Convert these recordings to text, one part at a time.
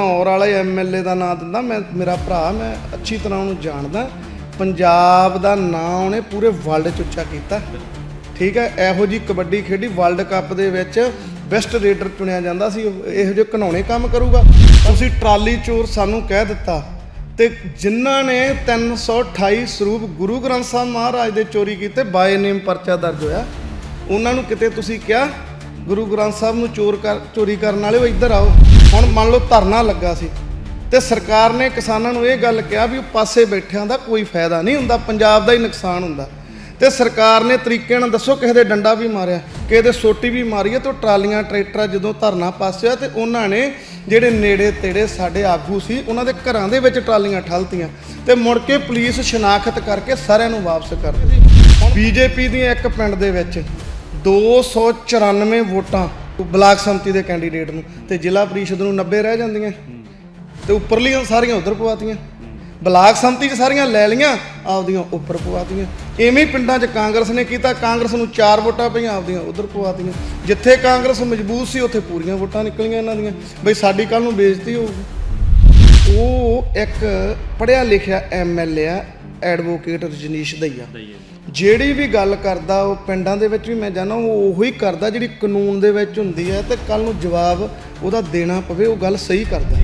ਘਨੌਰ ਵਾਲੇ ਐਮਐਲਏ ਦਾ ਨਾਂ ਦਿੰਦਾ, ਮੈਂ, ਮੇਰਾ ਭਰਾ, ਮੈਂ ਅੱਛੀ ਤਰ੍ਹਾਂ ਉਹਨੂੰ ਜਾਣਦਾ। ਪੰਜਾਬ ਦਾ ਨਾਂ ਉਹਨੇ ਪੂਰੇ ਵਰਲਡ 'ਚ ਉੱਚਾ ਕੀਤਾ। ਠੀਕ ਹੈ, ਇਹੋ ਜੀ ਕਬੱਡੀ ਖੇਡੀ ਵਰਲਡ ਕੱਪ ਦੇ ਵਿੱਚ ਬੈਸਟ ਰੇਡਰ ਚੁਣਿਆ ਜਾਂਦਾ ਸੀ, ਇਹੋ ਜਿਹੇ ਘਨੌਣੇ ਕੰਮ ਕਰੂਗਾ। ਤੁਸੀਂ ਟਰਾਲੀ ਚੋਰ ਸਾਨੂੰ ਕਹਿ ਦਿੱਤਾ ਤੇ ਜਿਨ੍ਹਾਂ ਨੇ 328 ਸਰੂਪ ਗੁਰੂ ਗ੍ਰੰਥ ਸਾਹਿਬ ਮਹਾਰਾਜ ਦੇ ਚੋਰੀ ਕੀਤੇ ਬਾਏ ਨੇਮ ਪਰਚਾ ਦਰਜ ਹੋਇਆ। ਉਹਨਾਂ ਨੂੰ ਕਿਤੇ ਤੁਸੀਂ ਕਿਹਾ ਗੁਰੂ ਗ੍ਰੰਥ ਸਾਹਿਬ ਨੂੰ ਚੋਰ ਕਰ ਚੋਰੀ ਕਰਨ ਵਾਲੇ ਉਹ ਇੱਧਰ ਆਓ। ਹੁਣ ਮੰਨ ਲਓ ਧਰਨਾ ਲੱਗਾ ਸੀ। ਤੇ ਸਰਕਾਰ ਨੇ ਕਿਸਾਨਾਂ ਨੂੰ ਇਹ ਗੱਲ ਕਿਹਾ ਵੀ ਉਹ ਪਾਸੇ ਬੈਠਿਆਂ ਦਾ ਕੋਈ ਫਾਇਦਾ ਨਹੀਂ ਹੁੰਦਾ, ਪੰਜਾਬ ਦਾ ਹੀ ਨੁਕਸਾਨ ਹੁੰਦਾ। ਤੇ ਸਰਕਾਰ ਨੇ ਤਰੀਕੇ ਨਾਲ ਦੱਸੋ ਕਿਸੇ ਦੇ ਡੰਡਾ ਵੀ ਮਾਰਿਆ, ਕਿਸੇ ਦੇ ਸੋਟੀ ਵੀ ਮਾਰੀ ਹੈ ਤੇ ਉਹ ਟਰਾਲੀਆਂ, ਟਰੈਕਟਰਾਂ ਜਦੋਂ ਧਰਨਾ ਪਾਸਿਆ ਤੇ ਉਹਨਾਂ ਨੇ ਜਿਹੜੇ ਨੇੜੇ ਤੇੜੇ ਸਾਡੇ ਆਗੂ ਸੀ, ਉਹਨਾਂ ਦੇ ਘਰਾਂ ਦੇ ਵਿੱਚ ਟਰਾਲੀਆਂ ਠਲਤੀਆਂ ਤੇ ਮੁੜ ਕੇ ਪੁਲਿਸ ਸ਼ਨਾਖਤ ਕਰਕੇ ਸਾਰਿਆਂ ਨੂੰ ਵਾਪਸ ਕਰ ਦਿੱਤੀ। ਬੀਜੇਪੀ ਦੀਆਂ ਇੱਕ ਪਿੰਡ ਦੇ ਵਿੱਚ 294 ਵੋਟਾਂ ਬਲਾਕ ਸੰਮਤੀ ਦੇ ਕੈਂਡੀਡੇਟ ਨੂੰ ਤੇ ਜ਼ਿਲ੍ਹਾ ਪ੍ਰੀਸ਼ਦ ਨੂੰ 90 ਰਹਿ ਜਾਂਦੀਆਂ। ਤੇ ਉੱਪਰਲੀਆਂ ਸਾਰੀਆਂ ਉਧਰ ਪਵਾਤੀਆਂ। ਬਲਾਕ ਸੰਮਤੀ 'ਚ ਸਾਰੀਆਂ ਲੈ ਲੀਆਂ ਆਪਦੀਆਂ ਉੱਪਰ ਪਵਾਤੀਆਂ। ਐਵੇਂ ਪਿੰਡਾਂ 'ਚ ਕਾਂਗਰਸ ਨੇ ਕੀਤਾ, ਕਾਂਗਰਸ ਨੂੰ 4 ਵੋਟਾਂ ਪਈਆਂ, ਆਪਦੀਆਂ ਉਧਰ ਪਵਾਤੀਆਂ। ਜਿੱਥੇ ਕਾਂਗਰਸ ਮਜ਼ਬੂਤ ਸੀ, ਉੱਥੇ ਪੂਰੀਆਂ ਵੋਟਾਂ ਨਿਕਲੀਆਂ ਇਹਨਾਂ ਦੀਆਂ। ਬਈ ਸਾਡੀ ਕੱਲ ਨੂੰ ਬੇਇੱਜ਼ਤੀ ਹੋਊਗੀ। ਉਹ ਇੱਕ ਪੜਿਆ ਲਿਖਿਆ ਐਮਐਲਏ ਆ, ਐਡਵੋਕੇਟ ਰਜਨੀਸ਼ ਦਈਆ। ਜਿਹੜੀ ਵੀ ਗੱਲ ਕਰਦਾ, ਉਹ ਪਿੰਡਾਂ ਦੇ ਵਿੱਚ ਵੀ ਮੈਂ ਜਾਣਾ ਉਹ ਉਹੀ ਕਰਦਾ ਜਿਹੜੀ ਕਾਨੂੰਨ ਦੇ ਵਿੱਚ ਹੁੰਦੀ ਹੈ ਤੇ ਕੱਲ ਨੂੰ ਜਵਾਬ ਉਹਦਾ ਦੇਣਾ ਪਵੇ, ਉਹ ਗੱਲ ਸਹੀ ਕਰਦਾ।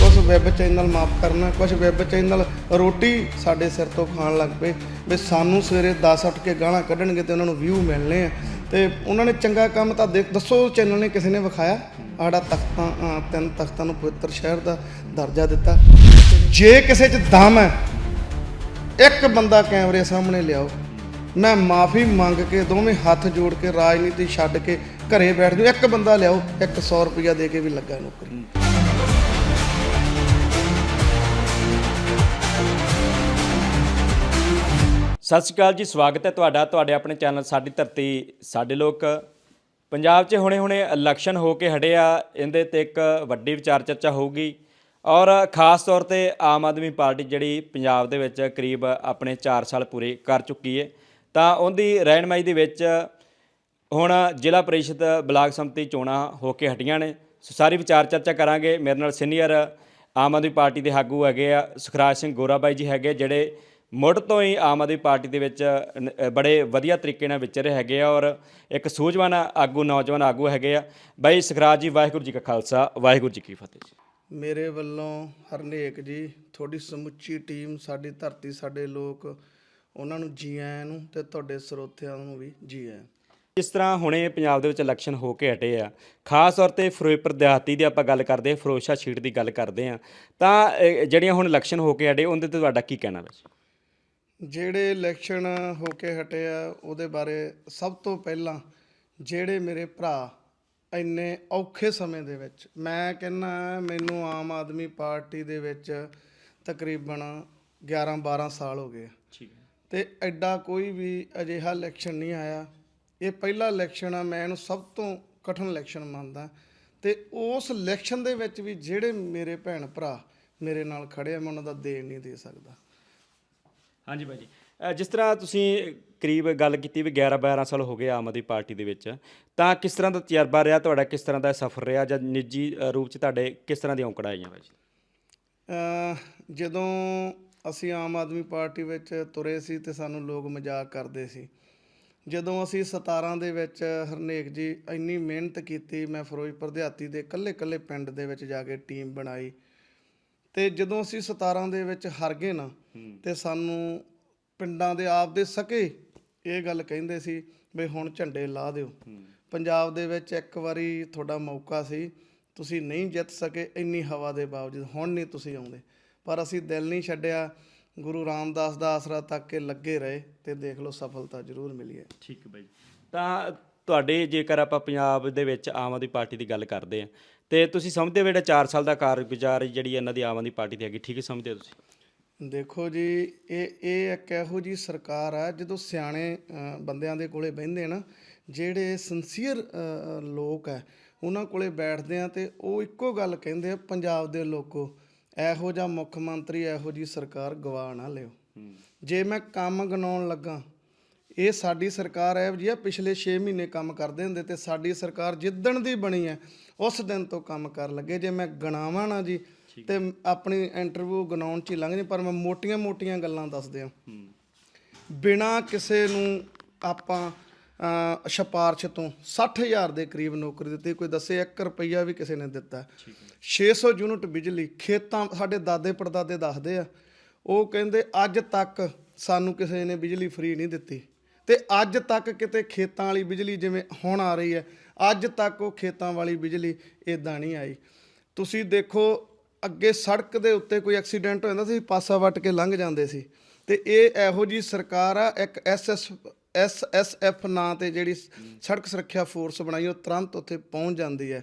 ਕੁਝ ਵੈਬ ਚੈਨਲ ਮਾਫ ਕਰਨਾ ਕੁਝ ਵੈਬ ਚੈਨਲ ਰੋਟੀ ਸਾਡੇ ਸਿਰ ਤੋਂ ਖਾਣ ਲੱਗ ਪਏ, ਵੀ ਸਾਨੂੰ ਸਵੇਰੇ 10 ਉੱਠ ਕੇ ਗਾਲਾਂ ਕੱਢਣਗੇ ਤੇ ਉਹਨਾਂ ਨੂੰ ਵਿਊ ਮਿਲਣੇ ਆ। ਤੇ ਉਹਨਾਂ ਨੇ ਚੰਗਾ ਕੰਮ ਤਾਂ ਦੇਖ, ਦੱਸੋ ਚੈਨਲ ਨੇ ਕਿਸੇ ਨੇ ਵਿਖਾਇਆ? ਆੜਾ ਤਖਤਾਂ ਤਿੰਨ ਤਖਤਾਂ ਨੂੰ ਪਵਿੱਤਰ ਸ਼ਹਿਰ ਦਾ ਦਰਜਾ ਦਿੱਤਾ। ਜੇ ਕਿਸੇ 'ਚ ਦਮ ਹੈ, ਇੱਕ ਬੰਦਾ ਕੈਮਰੇ ਸਾਹਮਣੇ ਲਿਆਓ। ਮੈਂ ਮਾਫੀ ਮੰਗ ਕੇ ਦੋਵੇਂ ਹੱਥ ਜੋੜ ਕੇ ਰਾਜਨੀਤੀ ਛੱਡ ਕੇ ਘਰੇ ਬੈਠ ਜਾਓ ਇੱਕ ਬੰਦਾ ਲਿਆਓ 100 ਰੁਪਇਆ ਦੇ ਕੇ ਵੀ ਲੱਗਾ ਨੌਕਰੀ। ਸਤਿ ਸ਼੍ਰੀ ਅਕਾਲ ਜੀ, ਸਵਾਗਤ ਹੈ ਤੁਹਾਡਾ। ਤੁਹਾਡੇ ਆਪਣੇ ਚੈਨਲ ਸਾਡੀ ਧਰਤੀ, ਸਾਡੇ ਲੋਕ। ਪੰਜਾਬ 'ਚ ਹੁਣੇ-ਹੁਣੇ ਇਲੈਕਸ਼ਨ ਹੋ ਕੇ ਹਟੇ ਆ। ਇਹਦੇ ਤੇ ਇੱਕ ਵੱਡੀ ਵਿਚਾਰ ਚਰਚਾ ਹੋਊਗੀ। ਔਰ ਖਾਸ ਤੌਰ ਤੇ ਆਮ ਆਦਮੀ ਪਾਰਟੀ ਜਿਹੜੀ ਪੰਜਾਬ ਦੇ ਵਿੱਚ ਕਰੀਬ ਆਪਣੇ 4 ਸਾਲ ਪੂਰੇ ਕਰ ਚੁੱਕੀ ਹੈ ਤਾਂ ਉਹਦੀ ਰਹਿਨਮਾਈ ਦੇ ਵਿੱਚ ਹੁਣ ਜ਼ਿਲ੍ਹਾ ਪ੍ਰੀਸ਼ਦ ਬਲਾਕ ਸੰਮਤੀ ਚੋਣਾਂ ਹੋ ਕੇ ਹਟੀਆਂ ਨੇ। ਸੋ ਸਾਰੀ ਵਿਚਾਰ ਚਰਚਾ ਕਰਾਂਗੇ। ਮੇਰੇ ਨਾਲ ਸੀਨੀਅਰ ਆਮ ਆਦਮੀ ਪਾਰਟੀ ਦੇ ਆਗੂ ਹੈਗੇ ਆ ਸੁਖਰਾਜ ਸਿੰਘ ਗੋਰਾਬਾਈ ਜੀ ਹੈਗੇ, ਜਿਹੜੇ ਮੁੱਢ ਤੋਂ ਹੀ ਆਮ ਆਦਮੀ ਪਾਰਟੀ ਦੇ ਵਿੱਚ ਬੜੇ ਵਧੀਆ ਤਰੀਕੇ ਨਾਲ ਵਿਚਰੇ ਹੈਗੇ ਆ ਔਰ ਇੱਕ ਸੂਝਵਾਨ ਆਗੂ, ਨੌਜਵਾਨ ਆਗੂ ਹੈਗੇ ਆ। ਬਾਈ ਸੁਖਰਾਜ ਜੀ, ਵਾਹਿਗੁਰੂ ਜੀ ਕਾ ਖਾਲਸਾ, ਵਾਹਿਗੁਰੂ ਜੀ ਕੀ ਫਤਿਹ ਜੀ। ਮੇਰੇ ਵੱਲੋਂ ਹਰਨੇਕ ਜੀ, ਤੁਹਾਡੀ ਸਮੁੱਚੀ ਟੀਮ, ਸਾਡੀ ਧਰਤੀ, ਸਾਡੇ ਲੋਕ ਉਹਨਾਂ ਨੂੰ ਜੀ ਆਇਆਂ ਨੂੰ ਤੇ ਤੁਹਾਡੇ ਸਰੋਤਿਆਂ ਨੂੰ ਵੀ ਜੀ ਆਇਆਂ ਜਿਸ ਤਰ੍ਹਾਂ ਹੁਣੇ ਪੰਜਾਬ ਦੇ ਵਿੱਚ ਇਲੈਕਸ਼ਨ ਹੋ ਕੇ ਹਟੇ ਆ ਖਾਸ ਤੌਰ ਤੇ ਫਿਰੋਜ਼ਪੁਰ ਦਿਹਾਤੀ ਦੀ ਆਪਾਂ ਗੱਲ ਕਰਦੇ ਆ ਫਿਰੋਜ਼ਸ਼ਾਹ ਸ਼ੀਟ ਦੀ ਗੱਲ ਕਰਦੇ ਆ ਤਾਂ ਜਿਹੜੀਆਂ ਹੁਣ ਇਲੈਕਸ਼ਨ ਹੋ ਕੇ ਹਟੇ ਉਹਦੇ ਤੇ ਤੁਹਾਡਾ ਕੀ ਕਹਿਣਾ ਵੈਸੇ ਜਿਹੜੇ ਇਲੈਕਸ਼ਨ ਹੋ ਕੇ ਹਟੇ ਆ ਉਹਦੇ ਬਾਰੇ ਸਭ ਤੋਂ ਪਹਿਲਾਂ ਜਿਹੜੇ ਮੇਰੇ ਭਰਾ ਇੰਨੇ ਔਖੇ ਸਮੇਂ ਦੇ ਵਿੱਚ ਮੈਂ ਕਹਿੰਨਾ ਮੈਨੂੰ ਆਮ ਆਦਮੀ ਪਾਰਟੀ ਦੇ ਵਿੱਚ ਤਕਰੀਬਨ 11 12 ਸਾਲ ਹੋ ਗਏ ਆ। ਠੀਕ ਹੈ। ਤੇ ਐਡਾ ਕੋਈ ਵੀ ਅਜਿਹਾ ਇਲੈਕਸ਼ਨ ਨਹੀਂ ਆਇਆ। ਇਹ ਪਹਿਲਾ ਇਲੈਕਸ਼ਨ ਆ ਮੈਂ ਇਹਨੂੰ ਸਭ ਤੋਂ ਕਠਿਨ ਇਲੈਕਸ਼ਨ ਮੰਨਦਾ। ਤੇ ਉਸ ਇਲੈਕਸ਼ਨ ਦੇ ਵਿੱਚ ਵੀ ਜਿਹੜੇ ਮੇਰੇ ਭੈਣ ਭਰਾ ਮੇਰੇ ਨਾਲ ਖੜੇ ਆ ਮੈਂ ਉਹਨਾਂ ਦਾ ਦੇਣ ਨਹੀਂ ਦੇ ਸਕਦਾ। ਹਾਂਜੀ ਬਾਈ ਜੀ ਅ, ਜਿਸ ਤਰ੍ਹਾਂ ਤੁਸੀਂ ਕਰੀਬ ਗੱਲ ਕੀਤੀ ਵੀ 11 12 ਸਾਲ ਹੋ ਗਏ ਆਮ ਆਦਮੀ ਪਾਰਟੀ ਦੇ ਵਿੱਚ ਤਾਂ ਕਿਸ ਤਰ੍ਹਾਂ ਦਾ ਤਜਰਬਾ ਰਿਹਾ? ਤੁਹਾਡਾ ਕਿਸ ਤਰ੍ਹਾਂ ਦਾ ਸਫ਼ਰ ਰਿਹਾ? ਜਾਂ ਨਿੱਜੀ ਅ, ਰੂਪ 'ਚ ਤੁਹਾਡੇ ਕਿਸ ਤਰ੍ਹਾਂ ਦੀਆਂ ਔਕੜਾਂ ਆਈਆਂ ਬਾਈ ਜੀ ਅਹ ਜਦੋਂ ਅਸੀਂ ਆਮ ਆਦਮੀ ਪਾਰਟੀ ਵਿੱਚ ਤੁਰੇ ਸੀ ਤੇ ਸਾਨੂੰ ਲੋਕ ਮਜ਼ਾਕ ਕਰਦੇ ਸੀ। ਜਦੋਂ ਅਸੀਂ 17 ਦੇ ਵਿੱਚ ਹਰਨੇਕ ਜੀ ਇੰਨੀ ਮਿਹਨਤ ਕੀਤੀ ਮੈਂ ਫਿਰੋਜ਼ਪੁਰ ਦਿਹਾਤੀ ਦੇ ਕੱਲੇ-ਕੱਲੇ ਪਿੰਡ ਦੇ ਵਿੱਚ ਜਾ ਕੇ ਟੀਮ ਬਣਾਈ। ਤੇ ਜਦੋਂ ਅਸੀਂ 17 ਦੇ ਵਿੱਚ ਹਾਰ ਗਏ ਨਾ ਤੇ ਸਾਨੂੰ ਪਿੰਡਾਂ ਦੇ ਆਪ ਦੇ ਸਕੇ ਇਹ ਗੱਲ ਕਹਿੰਦੇ ਸੀ ਵੀ ਹੁਣ ਝੰਡੇ ਲਾ ਦਿਓ। ਪੰਜਾਬ ਦੇ ਵਿੱਚ ਇੱਕ ਵਾਰੀ ਤੁਹਾਡਾ ਮੌਕਾ ਸੀ ਤੁਸੀਂ ਨਹੀਂ ਜਿੱਤ ਸਕੇ ਇੰਨੀ ਹਵਾ ਦੇ ਬਾਵਜੂਦ ਹੁਣ ਨਹੀਂ ਤੁਸੀਂ ਆਉਂਦੇ। ਪਰ ਅਸੀਂ ਦਿਲ ਨਹੀਂ ਛੱਡਿਆ ਗੁਰੂ ਰਾਮਦਾਸ ਦਾ ਆਸਰਾ ਤੱਕ ਕੇ ਲੱਗੇ ਰਹੇ ਤੇ ਦੇਖ ਲਓ ਸਫਲਤਾ ਜ਼ਰੂਰ ਮਿਲੀ ਹੈ। ਠੀਕ ਹੈ ਬਾਈ। ਤਾਂ ਤੁਹਾਡੇ ਜੇਕਰ ਆਪਾਂ ਪੰਜਾਬ ਦੇ ਵਿੱਚ ਆਮ ਆਦਮੀ ਪਾਰਟੀ ਦੀ ਗੱਲ ਕਰਦੇ ਆ ਤੇ ਤੁਸੀਂ ਸਮਝਦੇ ਹੋ ਜਿਹੜਾ 4 ਸਾਲ ਦਾ ਕਾਰਗੁਜ਼ਾਰ ਜਿਹੜੀ ਇਹਨਾਂ ਦੀ ਆਮ ਆਦਮੀ ਪਾਰਟੀ ਦੀ ਹੈਗੀ ਠੀਕ ਹੀ ਸਮਝਦੇ ਹੋ ਤੁਸੀਂ? ਦੇਖੋ ਜੀ ਇਹ ਇਹ ਇੱਕ ਇਹੋ ਜੀ ਸਰਕਾਰ ਆ ਜਦੋਂ ਸਿਆਣੇ ਬੰਦਿਆਂ ਦੇ ਕੋਲੇ ਬਹਿੰਦੇ ਨਾ ਜਿਹੜੇ ਸਿੰਸੀਅਰ ਲੋਕ ਆ ਉਹਨਾਂ ਕੋਲੇ ਬੈਠਦੇ ਆ ਤੇ ਉਹ ਇੱਕੋ ਗੱਲ ਕਹਿੰਦੇ ਆ ਪੰਜਾਬ ਦੇ ਲੋਕੋ ਇਹੋ ਜਿਹਾ ਮੁੱਖ ਮੰਤਰੀ ਇਹੋ ਜੀ ਸਰਕਾਰ ਗਵਾ ਨਾ ਲਿਓ। ਜੇ ਮੈਂ ਕੰਮ ਗਣਾਉਣ ਲੱਗਾ ਇਹ ਸਾਡੀ ਸਰਕਾਰ ਹੈ ਜੀ ਆ ਪਿਛਲੇ 6 ਮਹੀਨੇ ਕੰਮ ਕਰਦੇ ਹੁੰਦੇ ਤੇ ਸਾਡੀ ਸਰਕਾਰ ਜਿੱਦਣ ਦੀ ਬਣੀ ਹੈ ਉਸ ਦਿਨ ਤੋਂ ਕੰਮ ਕਰ ਲੱਗੇ। ਜੇ ਮੈਂ ਗਣਾਵਾਂ ਨਾ ਜੀ ਤੇ ਆਪਣੀ ਇੰਟਰਵਿਊ ਗਨਾਉਣ ਚ ਹੀ ਲੰਘ ਜੇ ਪਰ ਮੈਂ ਮੋਟੀਆਂ-ਮੋਟੀਆਂ ਗੱਲਾਂ ਦੱਸ ਦਿਆਂ ਹੂੰ। ਬਿਨਾ ਕਿਸੇ ਨੂੰ ਆਪਾਂ ਸਿਫਾਰਸ਼ ਤੋਂ 60000 ਦੇ ਕਰੀਬ ਨੌਕਰੀ ਦਿੱਤੀ। ਕੋਈ ਦੱਸੇ 1 ਰੁਪਈਆ ਵੀ ਕਿਸੇ ਨੇ ਦਿੱਤਾ। 600 ਯੂਨਿਟ ਬਿਜਲੀ ਖੇਤਾਂ ਸਾਡੇ ਦਾਦੇ ਪੜਦਾਦੇ ਦੱਸਦੇ ਆ। ਉਹ ਕਹਿੰਦੇ, ਅੱਜ ਤੱਕ ਸਾਨੂੰ ਕਿਸੇ ਨੇ ਬਿਜਲੀ ਫ੍ਰੀ ਨਹੀਂ ਦਿੱਤੀ। ਤੇ ਅੱਜ ਤੱਕ ਕਿਤੇ ਖੇਤਾਂ ਵਾਲੀ ਬਿਜਲੀ ਜਿਵੇਂ ਹੁਣ ਆ ਰਹੀ ਹੈ, ਅੱਜ ਤੱਕ ਉਹ ਖੇਤਾਂ ਵਾਲੀ ਬਿਜਲੀ ਇਦਾਂ ਨਹੀਂ ਆਈ। ਤੁਸੀਂ ਦੇਖੋ, ਅੱਗੇ ਸੜਕ ਦੇ ਉੱਤੇ ਕੋਈ ਐਕਸੀਡੈਂਟ ਹੋ ਜਾਂਦਾ ਸੀ, ਪਾਸਾ ਵੱਟ ਕੇ ਲੰਘ ਜਾਂਦੇ ਸੀ। ਤੇ ਇਹ ਇਹੋ ਜੀ ਸਰਕਾਰ ਆ, ਇੱਕ ਐਸਐਸ ਐਸਐਸਐਫ ਨਾਂ ਤੇ ਜਿਹੜੀ ਸੜਕ ਸੁਰੱਖਿਆ ਫੋਰਸ ਬਣਾਈ ਉਹ ਤੁਰੰਤ ਉੱਥੇ ਪਹੁੰਚ ਜਾਂਦੀ ਹੈ।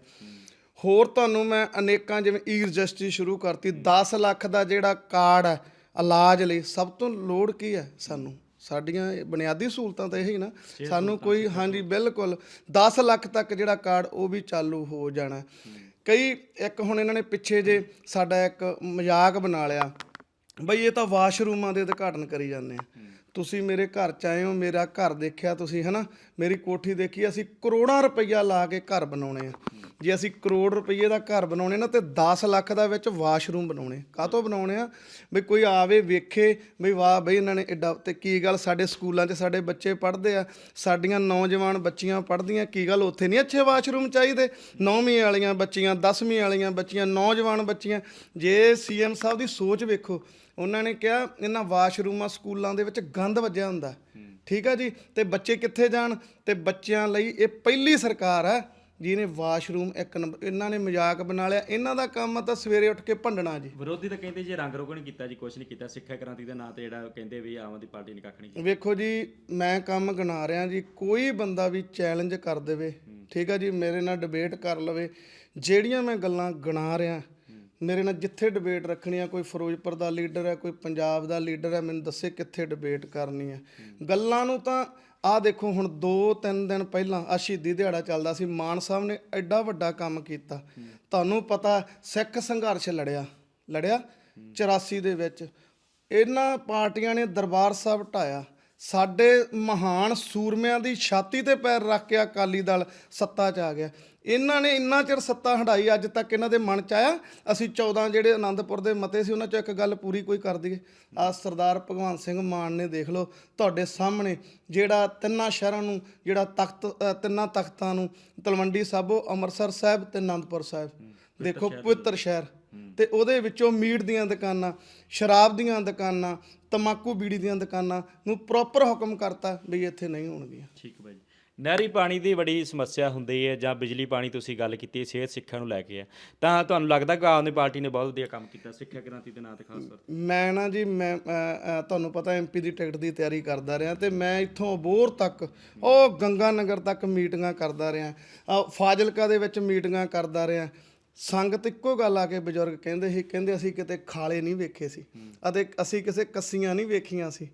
ਹੋਰ ਤੁਹਾਨੂੰ ਮੈਂ ਅਨੇਕਾਂ ਜਿਵੇਂ ਈ ਰਜਿਸਟਰੀ ਸ਼ੁਰੂ ਕਰਤੀ 10 ਲੱਖ ਦਾ ਜਿਹੜਾ ਕਾਰਡ ਹੈ ਇਲਾਜ ਲਈ ਸਭ ਤੋਂ ਲੋੜ ਕੀ ਹੈ ਸਾਨੂੰ? ਸਾਡੀਆਂ ਇਹ ਬੁਨਿਆਦੀ ਸਹੂਲਤਾਂ ਤਾਂ ਇਹੀ ਨਾ। ਸਾਨੂੰ ਕੋਈ ਹਾਂਜੀ ਬਿਲਕੁਲ 10 ਲੱਖ ਤੱਕ ਜਿਹੜਾ ਕਾਰਡ ਉਹ ਵੀ ਚਾਲੂ ਹੋ ਜਾਣਾ ਕਈ ਇੱਕ ਹੁਣ ਇਹਨਾਂ ਨੇ ਪਿੱਛੇ ਜੇ ਸਾਡਾ ਇੱਕ ਮਜ਼ਾਕ ਬਣਾ ਲਿਆ ਬਈ ਇਹ ਤਾਂ ਵਾਸ਼ਰੂਮਾਂ ਦੇ ਉਦਘਾਟਨ ਕਰੀ ਜਾਂਦੇ ਆ। ਤੁਸੀਂ ਮੇਰੇ ਘਰ ਚ ਆਏ ਹੋ, ਮੇਰਾ ਘਰ ਦੇਖਿਆ ਤੁਸੀਂ, ਹਨਾ? ਮੇਰੀ ਕੋਠੀ ਦੇਖੀ, ਅਸੀਂ ਕਰੋੜਾਂ ਰੁਪਈਆ ਲਾ ਕੇ ਘਰ ਬਣਾਉਣੇ ਆ। ਜੇ ਅਸੀਂ ਕਰੋੜ ਰੁਪਈਏ ਦਾ ਘਰ ਬਣਾਉਣੇ ਨਾ, ਤੇ 10 ਲੱਖ ਦਾ ਵਿੱਚ ਵਾਸ਼ਰੂਮ ਬਣਾਉਣੇ। ਕਾਹਤੋਂ ਬਣਾਉਣੇ ਆ? ਵੀ ਕੋਈ ਆਵੇ, ਵੇਖੇ ਵੀ ਵਾਹ, ਬਈ ਇਹਨਾਂ ਨੇ ਐਡਾ ਤੇ ਕੀ ਗੱਲ ਸਾਡੇ ਸਕੂਲਾਂ 'ਚ ਸਾਡੇ ਬੱਚੇ ਪੜ੍ਹਦੇ ਆ, ਸਾਡੀਆਂ ਨੌਜਵਾਨ ਬੱਚੀਆਂ ਪੜ੍ਹਦੀਆਂ, ਕੀ ਗੱਲ ਉੱਥੇ ਨਹੀਂ ਅੱਛੇ ਵਾਸ਼ਰੂਮ ਚਾਹੀਦੇ? 9ਵੀਂ ਵਾਲੀਆਂ ਬੱਚੀਆਂ 10ਵੀਂ ਵਾਲੀਆਂ ਬੱਚੀਆਂ, ਨੌਜਵਾਨ ਬੱਚੀਆਂ, ਜੇ ਸੀਐਮ ਸਾਹਿਬ ਦੀ ਸੋਚ ਵੇਖੋ ਉਹਨਾਂ ਨੇ ਕਿਹਾ ਇਹਨਾਂ ਵਾਸ਼ਰੂਮਾਂ ਸਕੂਲਾਂ ਦੇ ਵਿੱਚ ਗੰਦ ਵੱਜਿਆ ਹੁੰਦਾ। ਠੀਕ ਆ ਜੀ? ਤੇ ਬੱਚੇ ਕਿੱਥੇ ਜਾਣ? ਤੇ ਬੱਚਿਆਂ ਲਈ ਇਹ ਪਹਿਲੀ ਸਰਕਾਰ ਹੈ ਜਿਹਨੇ ਵਾਸ਼ਰੂਮ ਇੱਕ ਨੰਬਰ ਇਹਨਾਂ ਨੇ ਮਜ਼ਾਕ ਬਣਾ ਲਿਆ। ਇਹਨਾਂ ਦਾ ਕੰਮ ਤਾਂ ਸਵੇਰੇ ਉੱਠ ਕੇ ਭੰਡਣਾ ਜੀ। ਵਿਰੋਧੀ ਤਾਂ ਕਹਿੰਦੇ ਜੇ ਰੰਗ ਰੋਗਨ ਕੀਤਾ ਜੀ ਕੁਝ ਨਹੀਂ ਕੀਤਾ। ਸਿੱਖਿਆ ਕ੍ਰਾਂਤੀ ਦੇ ਨਾਂ ਤੇ ਜਿਹੜਾ ਕਹਿੰਦੇ ਵੀ ਆਮ ਆਦਮੀ ਪਾਰਟੀ ਨੇ ਕੱਖ ਨਹੀਂ ਕੀਤਾ। ਵੇਖੋ ਜੀ ਮੈਂ ਕੰਮ ਗਿਣਾ ਰਿਹਾ ਜੀ ਕੋਈ ਬੰਦਾ ਵੀ ਚੈਲੰਜ ਕਰ ਦੇਵੇ ਠੀਕ ਆ ਜੀ? ਮੇਰੇ ਨਾਲ ਡਿਬੇਟ ਕਰ ਲਵੇ। ਜਿਹੜੀਆਂ ਮੈਂ ਗੱਲਾਂ ਗਿਣਾ ਰਿਹਾ ਮੇਰੇ ਨਾਲ ਜਿੱਥੇ ਡਿਬੇਟ ਰੱਖਣੀ ਆ, ਕੋਈ ਫਿਰੋਜ਼ਪੁਰ ਦਾ ਲੀਡਰ ਹੈ ਕੋਈ ਪੰਜਾਬ ਦਾ ਲੀਡਰ ਹੈ ਮੈਨੂੰ ਦੱਸੇ ਕਿੱਥੇ ਡਿਬੇਟ ਕਰਨੀ ਹੈ ਗੱਲਾਂ ਨੂੰ ਤਾਂ ਆਹ ਦੇਖੋ, ਹੁਣ 2-3 ਦਿਨ ਪਹਿਲਾਂ ਆ ਸ਼ਹੀਦੀ ਦਿਹਾੜਾ ਚੱਲਦਾ ਸੀ, ਮਾਨ ਸਾਹਿਬ ਨੇ ਐਡਾ ਵੱਡਾ ਕੰਮ ਕੀਤਾ। ਤੁਹਾਨੂੰ ਪਤਾ ਸਿੱਖ ਸੰਘਰਸ਼ ਲੜਿਆ ਲੜਿਆ 84 ਦੇ ਵਿੱਚ। ਇਹਨਾਂ ਪਾਰਟੀਆਂ ਨੇ ਦਰਬਾਰ ਸਾਹਿਬ ਢਾਇਆ। ਸਾਡੇ ਮਹਾਨ ਸੂਰਮਿਆਂ ਦੀ ਛਾਤੀ ਤੇ ਪੈਰ ਰੱਖ ਕੇ ਅਕਾਲੀ ਦਲ ਸੱਤਾ 'ਚ ਆ ਗਿਆ। ਇਹਨਾਂ ਨੇ ਇੰਨਾ ਚਿਰ ਸੱਤਾ ਹੰਡਾਈ ਅੱਜ ਤੱਕ ਇਹਨਾਂ ਦੇ ਮਨ 'ਚ ਆਇਆ। ਅਸੀਂ 14 ਜਿਹੜੇ ਆਨੰਦਪੁਰ ਦੇ ਮਤੇ ਸੀ ਉਹਨਾਂ 'ਚੋਂ ਇੱਕ ਗੱਲ ਪੂਰੀ ਕੋਈ ਕਰ ਦਈਏ। ਆ ਸਰਦਾਰ ਭਗਵੰਤ ਸਿੰਘ ਮਾਨ ਨੇ ਦੇਖ ਲਓ ਤੁਹਾਡੇ ਸਾਹਮਣੇ ਜਿਹੜਾ ਤਿੰਨਾਂ ਸ਼ਹਿਰਾਂ ਨੂੰ ਜਿਹੜਾ ਤਖਤ ਤਿੰਨਾਂ ਤਖਤਾਂ ਨੂੰ ਤਲਵੰਡੀ ਸਾਬੋ ਅੰਮ੍ਰਿਤਸਰ ਸਾਹਿਬ ਤੇ ਆਨੰਦਪੁਰ ਸਾਹਿਬ। ਦੇਖੋ ਪਵਿੱਤਰ ਸ਼ਹਿਰ। ਤੇ ਉਹਦੇ ਵਿੱਚੋਂ ਮੀਟ ਦੀਆਂ ਦੁਕਾਨਾਂ ਸ਼ਰਾਬ ਦੀਆਂ ਦੁਕਾਨਾਂ ਤਮਾਕੂ ਬੀੜੀ ਦੀਆਂ ਦੁਕਾਨਾਂ ਨੂੰ ਪ੍ਰੋਪਰ ਹੁਕਮ ਕਰਤਾ ਵੀ ਇੱਥੇ ਨਹੀਂ ਹੋਣਗੀਆਂ। ਠੀਕ ਜੀ। ਨਹਿਰੀ ਪਾਣੀ ਦੀ ਬੜੀ ਸਮੱਸਿਆ ਹੁੰਦੀ ਹੈ ਜਾਂ ਬਿਜਲੀ ਪਾਣੀ ਤੁਸੀਂ ਗੱਲ ਕੀਤੀ ਸਿਹਤ ਸਿੱਖਿਆ ਨੂੰ ਲੈ ਕੇ ਹੈ। ਤਾਂ ਤੁਹਾਨੂੰ ਲੱਗਦਾ ਕਿ ਆਮ ਆਦਮੀ ਪਾਰਟੀ ਨੇ ਬਹੁਤ ਵਧੀਆ ਕੰਮ ਕੀਤਾ ਸਿੱਖਿਆ ਕ੍ਰਾਂਤੀ ਦੇ ਨਾਂ ਤੇ ਖਾਸ ਤੌਰ ਤੇ? ਮੈਂ ਨਾ ਜੀ ਮੈਂ ਅ, ਅ, ਤੁਹਾਨੂੰ ਪਤਾ ਐਮਪੀ ਦੀ ਟਿਕਟ ਦੀ ਤਿਆਰੀ ਕਰਦਾ ਰਿਹਾ ਤੇ ਮੈਂ ਇੱਥੋਂ ਅਬੋਹਰ ਤੱਕ ਉਹ ਗੰਗਾ ਨਗਰ ਤੱਕ ਮੀਟਿੰਗਾਂ ਕਰਦਾ ਰਿਹਾ। ਅ, ਫਾਜ਼ਿਲਕਾ ਦੇ ਵਿੱਚ ਮੀਟਿੰਗਾਂ ਕਰਦਾ ਰਿਹਾ। ਸੰਗਤ ਇੱਕੋ ਗੱਲ ਆ ਕੇ ਬਜ਼ੁਰਗ ਕਹਿੰਦੇ ਸੀ ਕਹਿੰਦੇ ਅਸੀਂ ਕਿਤੇ ਖਾਲੇ ਨਹੀਂ ਵੇਖੇ ਸੀ ਅਤੇ ਅਸੀਂ ਕਿਸੇ ਕੱਸੀਆਂ ਨਹੀਂ ਵੇਖੀਆਂ ਸੀ।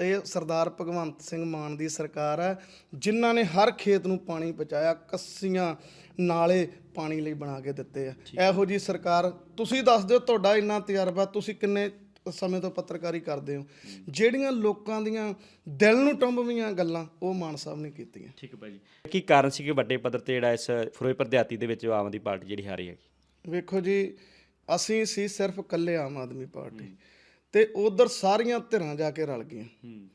ਇਹ ਸਰਦਾਰ ਭਗਵੰਤ ਸਿੰਘ ਮਾਨ ਦੀ ਸਰਕਾਰ ਹੈ ਜਿਨ੍ਹਾਂ ਨੇ ਹਰ ਖੇਤ ਨੂੰ ਪਾਣੀ ਪਹੁੰਚਾਇਆ ਕੱਸੀਆਂ ਨਾਲੇ ਪਾਣੀ ਲਈ ਬਣਾ ਕੇ ਦਿੱਤੇ ਆ। ਇਹੋ ਜੀ ਸਰਕਾਰ ਤੁਸੀਂ ਦੱਸ ਦਿਓ ਤੁਹਾਡਾ ਇੰਨਾ ਤਜਰਬਾ ਤੁਸੀਂ ਕਿੰਨੇ ਸਮੇਂ ਤੋਂ ਪੱਤਰਕਾਰੀ ਕਰਦੇ ਹੋ। ਜਿਹੜੀਆਂ ਲੋਕਾਂ ਦੀਆਂ ਦਿਲ ਨੂੰ ਟੰਬਵੀਆਂ ਗੱਲਾਂ ਉਹ ਮਾਨ ਸਾਹਿਬ ਨੇ ਕੀਤੀਆਂ। ਠੀਕ ਹੈ ਭਾਜੀ। ਕੀ ਕਾਰਨ ਸੀ ਕਿ ਵੱਡੇ ਪੱਧਰ ਤੇ ਜਿਹੜਾ ਇਸ ਫਿਰੋਜ਼ਪੁਰ ਦਿਹਾਤੀ ਦੇ ਵਿੱਚ ਆਮ ਆਦਮੀ ਪਾਰਟੀ ਜਿਹੜੀ ਹਾਰੀ ਹੈਗੀ? ਵੇਖੋ ਜੀ ਅਸੀਂ ਸੀ ਸਿਰਫ ਇਕੱਲੇ ਆਮ ਆਦਮੀ ਪਾਰਟੀ। ਤੇ ਉਧਰ ਸਾਰੀਆਂ ਧਿਰਾਂ ਜਾ ਕੇ ਰਲ ਗਈਆਂ। ਹੂੰ।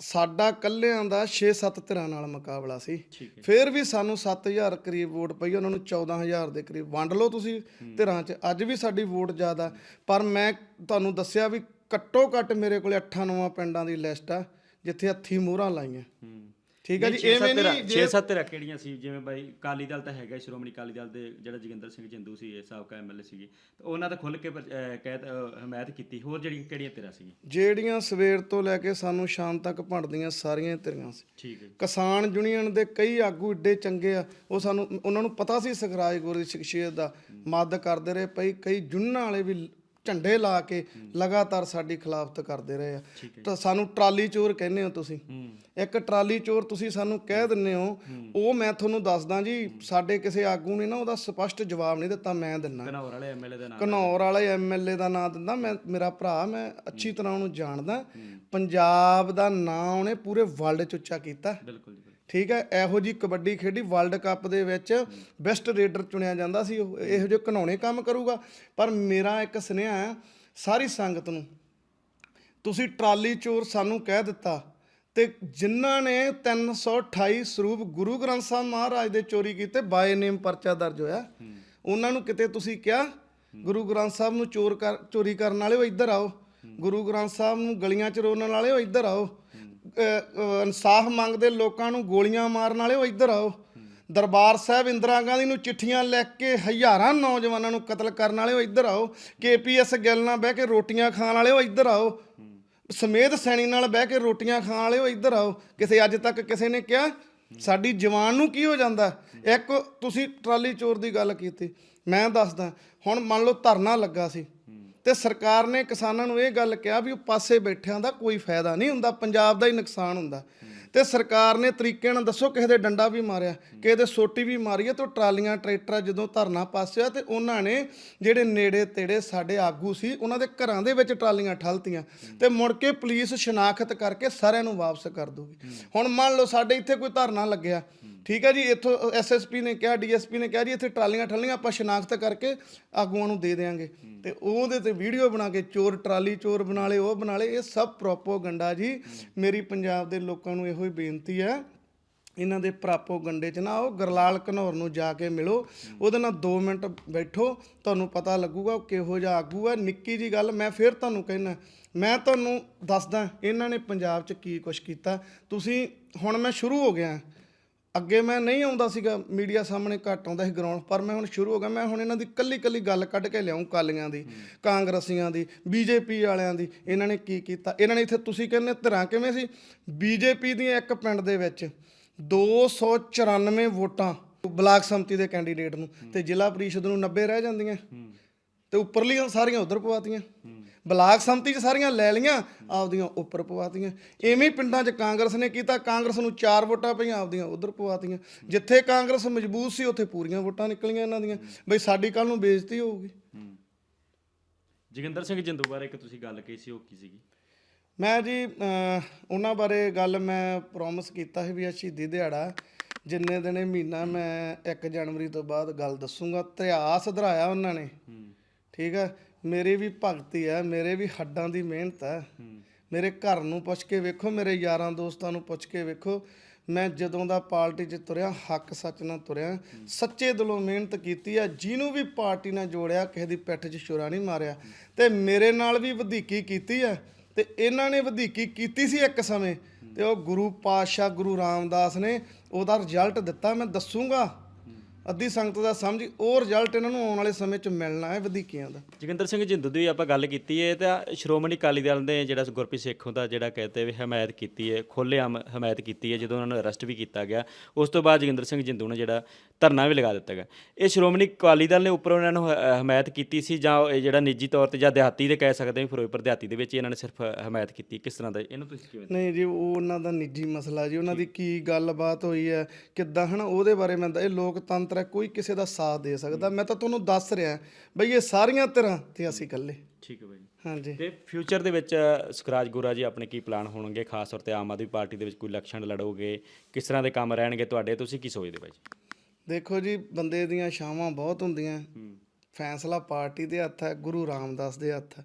ਸਾਡਾ ਕੱਲਿਆਂ ਦਾ 6-7 ਧਿਰਾਂ ਨਾਲ ਮੁਕਾਬਲਾ ਸੀ। ਫਿਰ ਵੀ ਸਾਨੂੰ 7000 ਕਰੀਬ ਵੋਟ ਪਈ ਉਹਨਾਂ ਨੂੰ 14000 ਦੇ ਕਰੀਬ ਵੰਡ ਲਓ ਤੁਸੀਂ ਧਿਰਾਂ 'ਚ। ਅੱਜ ਵੀ ਸਾਡੀ ਵੋਟ ਜ਼ਿਆਦਾ ਪਰ ਮੈਂ ਤੁਹਾਨੂੰ ਦੱਸਿਆ ਵੀ ਘੱਟੋ ਘੱਟ ਮੇਰੇ ਕੋਲੇ 8-9 ਪਿੰਡਾਂ ਦੀ ਲਿਸਟ ਆ ਜਿੱਥੇ ਹੱਥੀ ਮੋਹਰਾਂ ਲਾਈਆਂ। ਠੀਕ ਹੈ ਜੀ ਐਵੇਂ ਨਹੀਂ 6-7 ਧਿਰਾਂ ਕਿਹੜੀਆਂ ਸੀ ਜਿਵੇਂ ਬਾਈ ਕਾਲੀ ਦਲ ਤਾਂ ਹੈਗਾ ਹੀ, ਸ਼੍ਰੋਮਣੀ ਕਾਲੀ ਦਲ ਦੇ ਜਿਹੜਾ ਜੋਗਿੰਦਰ ਸਿੰਘ ਜਿੰਦੂ ਸੀ ਇਹ ਸਾਬਕਾ ਐਮਐਲਏ ਸੀਗੇ। ਤੇ ਉਹਨਾਂ ਦਾ ਖੁੱਲ ਕੇ ਪਰ- ਅਹ ਕਹਿ ਅਹ ਹਮਾਇਤ ਕੀਤੀ। ਹੋਰ ਜਿਹੜੀਆਂ ਕਿਹੜੀਆਂ ਧਿਰਾਂ ਸੀਗੀਆਂ? ਜਿਹੜੀਆਂ ਸਵੇਰ ਤੋਂ ਲੈ ਕੇ ਸਾਨੂੰ ਸ਼ਾਮ ਤੱਕ ਭੰਡਦੀਆਂ ਸਾਰੀਆਂ ਧਿਰਾਂ ਸੀ। ਠੀਕ ਹੈ ਕਿਸਾਨ ਯੂਨੀਅਨ ਦੇ ਕਈ ਆਗੂ ਏਡੇ ਚੰਗੇ ਆ ਉਹ ਸਾਨੂੰ ਉਹਨਾਂ ਨੂੰ ਪਤਾ ਸੀ ਸਖਰਾਜ ਗੁਰੂ ਦੀ ਸ਼ਖਸੀਅਤ ਦਾ। ਮਦਦ ਕਰਦੇ ਰਹੇ ਪਈ ਕਈ ਜੁੰਨਾਂ ਵਾਲੇ ਵੀ ਝੰਡੇ ਲਾ ਕੇ ਲਗਾਤਾਰ ਸਾਡੀ ਖਿਲਾਫਤ ਕਰਦੇ ਰਹੇ ਆ। ਤਾਂ ਸਾਨੂੰ ਟਰਾਲੀ ਚੋਰ ਕਹਿੰਦੇ ਹੋ ਤੁਸੀਂ। ਇੱਕ ਟਰਾਲੀ ਚੋਰ ਤੁਸੀਂ ਸਾਨੂੰ ਕਹਿ ਦਿੰਦੇ ਹੋ ਉਹ ਮੈਂ ਤੁਹਾਨੂੰ ਦੱਸਦਾ ਜੀ ਸਾਡੇ ਕਿਸੇ ਆਗੂ ਨੇ ਨਾ ਉਹਦਾ ਸਪਸ਼ਟ ਜਵਾਬ ਨਹੀਂ ਦਿੱਤਾ ਮੈਂ ਦਿੰਨਾ। ਘਨੌਰ ਵਾਲੇ ਐਮਐਲਏ ਦਾ ਨਾਮ ਘਨੌਰ ਵਾਲੇ ਐਮਐਲਏ ਦਾ ਨਾਂ ਦਿੰਦਾ ਮੈਂ ਮੇਰਾ ਭਰਾ ਮੈਂ ਅੱਛੀ ਤਰ੍ਹਾਂ ਉਹਨੂੰ ਜਾਣਦਾ। ਪੰਜਾਬ ਦਾ ਨਾਂ ਉਹਨੇ ਪੂਰੇ ਵਰਲਡ 'ਚ ਉੱਚਾ ਕੀਤਾ। ਬਿਲਕੁਲ ਠੀਕ ਹੈ, ਇਹੋ ਜੀ ਕਬੱਡੀ ਖੇਡੀ ਵਰਲਡ ਕੱਪ ਦੇ ਵਿੱਚ ਬੈਸਟ ਰੇਡਰ ਚੁਣਿਆ ਜਾਂਦਾ ਸੀ ਉਹ, ਇਹੋ ਜਿਹੇ ਘਨੌਣੇ ਕੰਮ ਕਰੂਗਾ। ਪਰ ਮੇਰਾ ਇੱਕ ਸੁਨੇਹਾ ਹੈ, ਸਾਰੀ ਸੰਗਤ ਨੂੰ, ਤੁਸੀਂ ਟਰਾਲੀ ਚੋਰ ਸਾਨੂੰ ਕਹਿ ਦਿੱਤਾ ਤੇ ਜਿਨ੍ਹਾਂ ਨੇ 328 ਸਰੂਪ ਗੁਰੂ ਗ੍ਰੰਥ ਸਾਹਿਬ ਮਹਾਰਾਜ ਦੇ ਚੋਰੀ ਕੀਤੇ ਬਾਏ ਨੇਮ ਪਰਚਾ ਦਰਜ ਹੋਇਆ। ਉਹਨਾਂ ਨੂੰ ਕਿਤੇ ਤੁਸੀਂ ਕਿਹਾ, ਗੁਰੂ ਗ੍ਰੰਥ ਸਾਹਿਬ ਨੂੰ ਚੋਰ ਕਰ, ਚੋਰੀ ਕਰਨ ਵਾਲੇ ਉਹ ਇੱਧਰ ਆਓ, ਗੁਰੂ ਗ੍ਰੰਥ ਸਾਹਿਬ ਨੂੰ ਗਲੀਆਂ ਚ ਰੋਣ ਵਾਲੇ ਉਹ ਇੱਧਰ ਆਓ। ਇਨਸਾਫ ਮੰਗਦੇ ਲੋਕਾਂ ਨੂੰ ਗੋਲੀਆਂ ਮਾਰਨ ਵਾਲੇ, ਉਹ ਇੱਧਰ ਆਓ। ਦਰਬਾਰ ਸਾਹਿਬ ਇੰਦਰਾ ਗਾਂਧੀ ਨੂੰ ਚਿੱਠੀਆਂ ਲਿਖ ਕੇ ਹਜ਼ਾਰਾਂ ਨੌਜਵਾਨਾਂ ਨੂੰ ਕਤਲ ਕਰਨ ਵਾਲੇ, ਉਹ ਇੱਧਰ ਆਓ। ਕੇਪੀਐਸ ਗਿੱਲ ਨਾਲ ਬਹਿ ਕੇ ਰੋਟੀਆਂ ਖਾਣ ਵਾਲੇ, ਉਹ ਇੱਧਰ ਆਓ। ਸਮੇਤ ਸੈਣੀ ਨਾਲ ਬਹਿ ਕੇ ਰੋਟੀਆਂ ਖਾਣ ਵਾਲੇ, ਉਹ ਇੱਧਰ ਆਓ। ਕਿਸੇ ਅੱਜ ਤੱਕ ਕਿਸੇ ਨੇ ਕਿਹਾ, ਸਾਡੀ ਜਵਾਨ ਨੂੰ ਕੀ ਹੋ ਜਾਂਦਾ? ਇੱਕ, ਤੁਸੀਂ ਟਰਾਲੀ ਚੋਰ ਦੀ ਗੱਲ ਕੀਤੀ। ਮੈਂ ਦੱਸਦਾ, ਹੁਣ ਮੰਨ ਲਓ ਧਰਨਾ ਲੱਗਾ ਸੀ। ਤੇ ਸਰਕਾਰ ਨੇ ਕਿਸਾਨਾਂ ਨੂੰ ਇਹ ਗੱਲ ਕਿਹਾ ਵੀ ਉਹ ਪਾਸੇ ਬੈਠਿਆਂ ਦਾ ਕੋਈ ਫਾਇਦਾ ਨਹੀਂ ਹੁੰਦਾ, ਪੰਜਾਬ ਦਾ ਹੀ ਨੁਕਸਾਨ ਹੁੰਦਾ। ਤੇ ਸਰਕਾਰ ਨੇ ਤਰੀਕੇ ਨਾਲ ਦੱਸੋ ਕਿਸੇ ਦੇ ਡੰਡਾ ਵੀ ਮਾਰਿਆ, ਕਿਸੇ ਦੇ ਸੋਟੀ ਵੀ ਮਾਰੀ ਹੈ ਤੇ ਉਹ ਟਰਾਲੀਆਂ, ਟਰੈਕਟਰਾਂ ਜਦੋਂ ਧਰਨਾ ਪਾਸਿਆ ਤੇ ਉਹਨਾਂ ਨੇ ਜਿਹੜੇ ਨੇੜੇ ਤੇੜੇ ਸਾਡੇ ਆਗੂ ਸੀ, ਉਹਨਾਂ ਦੇ ਘਰਾਂ ਦੇ ਵਿੱਚ ਟਰਾਲੀਆਂ ਠਲਤੀਆਂ ਤੇ ਮੁੜ ਕੇ ਪੁਲਿਸ ਸ਼ਨਾਖਤ ਕਰਕੇ ਸਾਰਿਆਂ ਨੂੰ ਵਾਪਸ ਕਰ ਦੂਗੀ ਹੁਣ ਮੰਨ ਲਓ ਸਾਡੇ ਇੱਥੇ ਕੋਈ ਧਰਨਾ ਲੱਗਿਆ ਠੀਕ ਹੈ ਜੀ, ਇੱਥੋਂ ਐਸਐਸਪੀ ਨੇ ਕਿਹਾ ਡੀਐਸਪੀ ਨੇ ਕਿਹਾ ਜੀ, ਇੱਥੇ ਟਰਾਲੀਆਂ ਠੱਲੀਆਂ ਆਪਾਂ ਸ਼ਨਾਖਤ ਕਰਕੇ ਆਗੂਆਂ ਨੂੰ ਦੇ ਦੇਾਂਗੇ ਤੇ ਉਹਦੇ ਤੇ ਵੀਡੀਓ ਬਣਾ ਕੇ ਚੋਰ ਟਰਾਲੀ ਚੋਰ ਬਣਾ ਲਏ, ਉਹ ਬਣਾ ਲਏ, ਇਹ ਸਭ ਪ੍ਰੋਪੋਗੰਡਾ ਜੀ। ਮੇਰੀ ਪੰਜਾਬ ਦੇ ਲੋਕਾਂ ਨੂੰ ਇਹੋ ਹੀ ਬੇਨਤੀ ਹੈ, ਇਹਨਾਂ ਦੇ ਪ੍ਰਾਪੋ ਗੰਡੇ 'ਚ ਨਾ ਆਓ, ਗਰਲਾਲ ਘਨੌਰ ਨੂੰ ਜਾ ਕੇ ਮਿਲੋ। ਉਹਦੇ ਨਾਲ 2 ਮਿੰਟ ਬੈਠੋ, ਤੁਹਾਨੂੰ ਪਤਾ ਲੱਗੂਗਾ ਉਹ ਕਿਹੋ ਜਿਹਾ ਆਗੂ ਹੈ। ਨਿੱਕੀ ਜੀ ਗੱਲ, ਮੈਂ ਫਿਰ ਤੁਹਾਨੂੰ ਕਹਿਣਾ ਮੈਂ ਤੁਹਾਨੂੰ ਦੱਸਦਾ, ਇਹਨਾਂ ਨੇ ਪੰਜਾਬ 'ਚ ਕੀ ਕੁਛ ਕੀਤਾ। ਤੁਸੀਂ, ਹੁਣ ਮੈਂ ਸ਼ੁਰੂ ਹੋ ਗਿਆ। ਅੱਗੇ ਮੈਂ ਨਹੀਂ ਆਉਂਦਾ ਸੀਗਾ ਮੀਡੀਆ ਸਾਹਮਣੇ ਘੱਟ ਆਉਂਦਾ ਸੀ ਗਰਾਊਂਡ ਪਰ ਮੈਂ ਹੁਣ ਸ਼ੁਰੂ ਹੋ ਗਿਆ ਮੈਂ ਹੁਣ ਇਹਨਾਂ ਦੀ ਕੱਲੀ ਕੱਲੀ ਗੱਲ ਕੱਢ ਕੇ ਲਿਆਉਂ ਕਾਲੀਆਂ ਦੀ ਕਾਂਗਰਸੀਆਂ ਦੀ ਬੀਜੇਪੀ ਵਾਲਿਆਂ ਦੀ ਇਹਨਾਂ ਨੇ ਕੀ ਕੀਤਾ ਇਹਨਾਂ ਨੇ ਇੱਥੇ ਤੁਸੀਂ ਕਹਿੰਦੇ ਧਿਰਾਂ ਕਿਵੇਂ ਸੀ? ਬੀਜੇਪੀ ਦੀਆਂ ਇੱਕ ਪਿੰਡ ਦੇ ਵਿੱਚ 294 ਵੋਟਾਂ ਬਲਾਕ ਸੰਮਤੀ ਦੇ ਕੈਂਡੀਡੇਟ ਨੂੰ ਤੇ ਜ਼ਿਲ੍ਹਾ ਪ੍ਰੀਸ਼ਦ ਨੂੰ 90 ਰਹਿ ਜਾਂਦੀਆਂ। ਤੇ ਉੱਪਰਲੀਆਂ ਸਾਰੀਆਂ ਉਧਰ ਪਵਾਤੀਆਂ। ਬਲਾਕ ਸੰਮਤੀ 'ਚ ਸਾਰੀਆਂ ਲੈ ਲੀਆਂ ਆਪਦੀਆਂ ਉੱਪਰ ਪਵਾਤੀਆਂ। ਐਵੇਂ ਪਿੰਡਾਂ 'ਚ ਕਾਂਗਰਸ ਨੇ ਕੀਤਾ ਕਾਂਗਰਸ ਨੂੰ 4 ਵੋਟਾਂ ਪਈਆਂ ਆਪਦੀਆਂ ਉਧਰ ਪਵਾਤੀਆਂ। ਜਿੱਥੇ ਕਾਂਗਰਸ ਮਜ਼ਬੂਤ ਸੀ ਉੱਥੇ ਪੂਰੀਆਂ ਵੋਟਾਂ ਨਿਕਲੀਆਂ ਇਹਨਾਂ ਦੀਆਂ। ਬਈ ਸਾਡੀ ਕੱਲ ਨੂੰ ਬੇਇੱਜ਼ਤੀ ਹੋਊਗੀ। ਜੋਗਿੰਦਰ ਸਿੰਘ ਜਿੰਦੂ ਬਾਰੇ ਇੱਕ ਤੁਸੀਂ ਗੱਲ ਕਹੀ ਸੀ ਉਹ ਕੀ ਸੀਗੀ? ਮੈਂ ਜੀ ਉਹਨਾਂ ਬਾਰੇ ਗੱਲ ਮੈਂ ਪ੍ਰੋਮਿਸ ਕੀਤਾ ਸੀ ਵੀ ਸ਼ਹੀਦੀ ਦਿਹਾੜਾ ਜਿੰਨੇ ਦਿਨੇ ਮਹੀਨਾ ਮੈਂ 1 ਜਨਵਰੀ ਤੋਂ ਬਾਅਦ ਗੱਲ ਦੱਸੂਗਾ ਇਤਿਹਾਸ ਧਰਾਇਆ ਉਹਨਾਂ ਨੇ। ਠੀਕ ਹੈ ਮੇਰੀ ਵੀ ਭਗਤੀ ਹੈ ਮੇਰੇ ਵੀ ਹੱਡਾਂ ਦੀ ਮਿਹਨਤ ਹੈ ਮੇਰੇ ਘਰ ਨੂੰ ਪੁੱਛ ਕੇ ਵੇਖੋ, ਮੇਰੇ ਯਾਰਾਂ ਦੋਸਤਾਂ ਨੂੰ ਪੁੱਛ ਕੇ ਵੇਖੋ। ਮੈਂ ਜਦੋਂ ਦਾ ਪਾਰਟੀ 'ਚ ਤੁਰਿਆ, ਹੱਕ ਸੱਚ ਨਾਲ ਤੁਰਿਆ, ਸੱਚੇ ਦਿਲੋਂ ਮਿਹਨਤ ਕੀਤੀ ਹੈ ਜਿਹਨੂੰ ਵੀ ਪਾਰਟੀ ਨਾਲ ਜੋੜਿਆ, ਕਿਸੇ ਦੀ ਪਿੱਠ 'ਚ ਛੁਰਾ ਨਹੀਂ ਮਾਰਿਆ। ਤੇ ਮੇਰੇ ਨਾਲ ਵੀ ਵਧੀਕੀ ਕੀਤੀ ਹੈ ਤੇ ਇਹਨਾਂ ਨੇ ਵਧੀਕੀ ਕੀਤੀ ਸੀ ਇੱਕ ਸਮੇਂ। ਤੇ ਉਹ ਗੁਰੂ ਪਾਤਸ਼ਾਹ ਗੁਰੂ ਰਾਮਦਾਸ ਨੇ ਉਹਦਾ ਰਿਜ਼ਲਟ ਦਿੱਤਾ, ਮੈਂ ਦੱਸੂਗਾ। ਅੱਧੀ ਸੰਗਤ ਦਾ ਸਮਝ, ਉਹ ਰਿਜ਼ਲਟ ਇਹਨਾਂ ਨੂੰ ਆਉਣ ਵਾਲੇ ਸਮੇਂ 'ਚ ਮਿਲਣਾ ਹੈ ਵਧੀਕੀਆਂ ਦਾ। ਜੋਗਿੰਦਰ ਸਿੰਘ ਜਿੰਦੂ ਦੀ ਆਪਾਂ ਗੱਲ ਕੀਤੀ ਹੈ ਤਾਂ ਸ਼੍ਰੋਮਣੀ ਅਕਾਲੀ ਦਲ ਨੇ ਜਿਹੜਾ ਗੁਰਪ੍ਰੀਤ ਸੇਖੋਂ ਦਾ ਜਿਹੜਾ ਕਹਿੰਦੇ ਵੀ ਹਮਾਇਤ ਕੀਤੀ ਹੈ ਖੁੱਲ੍ਹੇਆਮ ਹਮਾਇਤ ਕੀਤੀ ਹੈ ਜਦੋਂ ਉਹਨਾਂ ਨੂੰ ਅਰੈਸਟ ਵੀ ਕੀਤਾ ਗਿਆ। ਉਸ ਤੋਂ ਬਾਅਦ ਜੋਗਿੰਦਰ ਸਿੰਘ ਜਿੰਦੂ ਨੇ ਜਿਹੜਾ ਧਰਨਾ ਵੀ ਲਗਾ ਦਿੱਤਾ ਗਿਆ। ਇਹ ਸ਼੍ਰੋਮਣੀ ਅਕਾਲੀ ਦਲ ਨੇ ਉੱਪਰ ਉਹਨਾਂ ਨੂੰ ਹ- ਹਮਾਇਤ ਕੀਤੀ ਸੀ ਜਾਂ ਇਹ ਜਿਹੜਾ ਨਿੱਜੀ ਤੌਰ ਤੇ ਜਾਂ ਦਿਹਾਤੀ ਦੇ ਕਹਿ ਸਕਦੇ ਹਾਂ ਫਿਰੋਜ਼ਪੁਰ ਦਿਹਾਤੀ ਦੇ ਵਿੱਚ ਇਹਨਾਂ ਨੇ ਸਿਰਫ ਹਮਾਇਤ ਕੀਤੀ ਕਿਸ ਤਰ੍ਹਾਂ ਦਾ ਇਹਨੂੰ ਤੁਸੀਂ ਕਿਵੇਂ ਨਹੀਂ ਜੀ ਉਹ ਉਹਨਾਂ ਦਾ ਨਿੱਜੀ ਮਸਲਾ ਜੀ ਉਹਨਾਂ ਦੀ ਕੀ ਗੱਲਬਾਤ ਹੋਈ ਹੈ ਕਿੱਦਾਂ ਹਨਾ ਉਹਦੇ ਬਾਰੇ ਮੈਂ ਤਾਂ ਇਹ ਲੋਕਤੰਤਰ ਹੈ ਕੋਈ ਕਿਸੇ ਦਾ ਸਾਥ ਦੇ ਸਕਦਾ। ਮੈਂ ਤਾਂ ਤੁਹਾਨੂੰ ਦੱਸ ਰਿਹਾ ਬਈ ਇਹ ਸਾਰੀਆਂ ਤਰ੍ਹਾਂ ਤੇ ਅਸੀਂ ਇਕੱਲੇ। ਠੀਕ ਹੈ ਬਾਈ ਹਾਂਜੀ। ਤੇ ਫਿਊਚਰ ਦੇ ਵਿੱਚ ਸੁਖਰਾਜ ਗੁਰਾ ਜੀ ਆਪਣੇ ਕੀ ਪਲਾਨ ਹੋਣਗੇ? ਖਾਸ ਤੌਰ ਤੇ ਆਮ ਆਦਮੀ ਪਾਰਟੀ ਦੇ ਵਿੱਚ ਕੋਈ ਇਲੈਕਸ਼ਨ ਲੜੋਗੇ ਕਿਸ ਤਰ੍ਹਾਂ ਦੇ ਕੰਮ ਰਹਿਣਗੇ? ਤੁਹਾਡੇ ਤੁਸੀਂ ਕੀ ਸੋਚਦੇ ਬਾਈ ਦੇਖੋ ਜੀ ਬੰਦੇ ਦੀਆਂ ਸ਼ਾਵਾਂ ਬਹੁਤ ਹੁੰਦੀਆਂ। ਫੈਸਲਾ ਪਾਰਟੀ ਦੇ ਹੱਥ ਹੈ ਗੁਰੂ ਰਾਮਦਾਸ ਦੇ ਹੱਥ ਹੈ।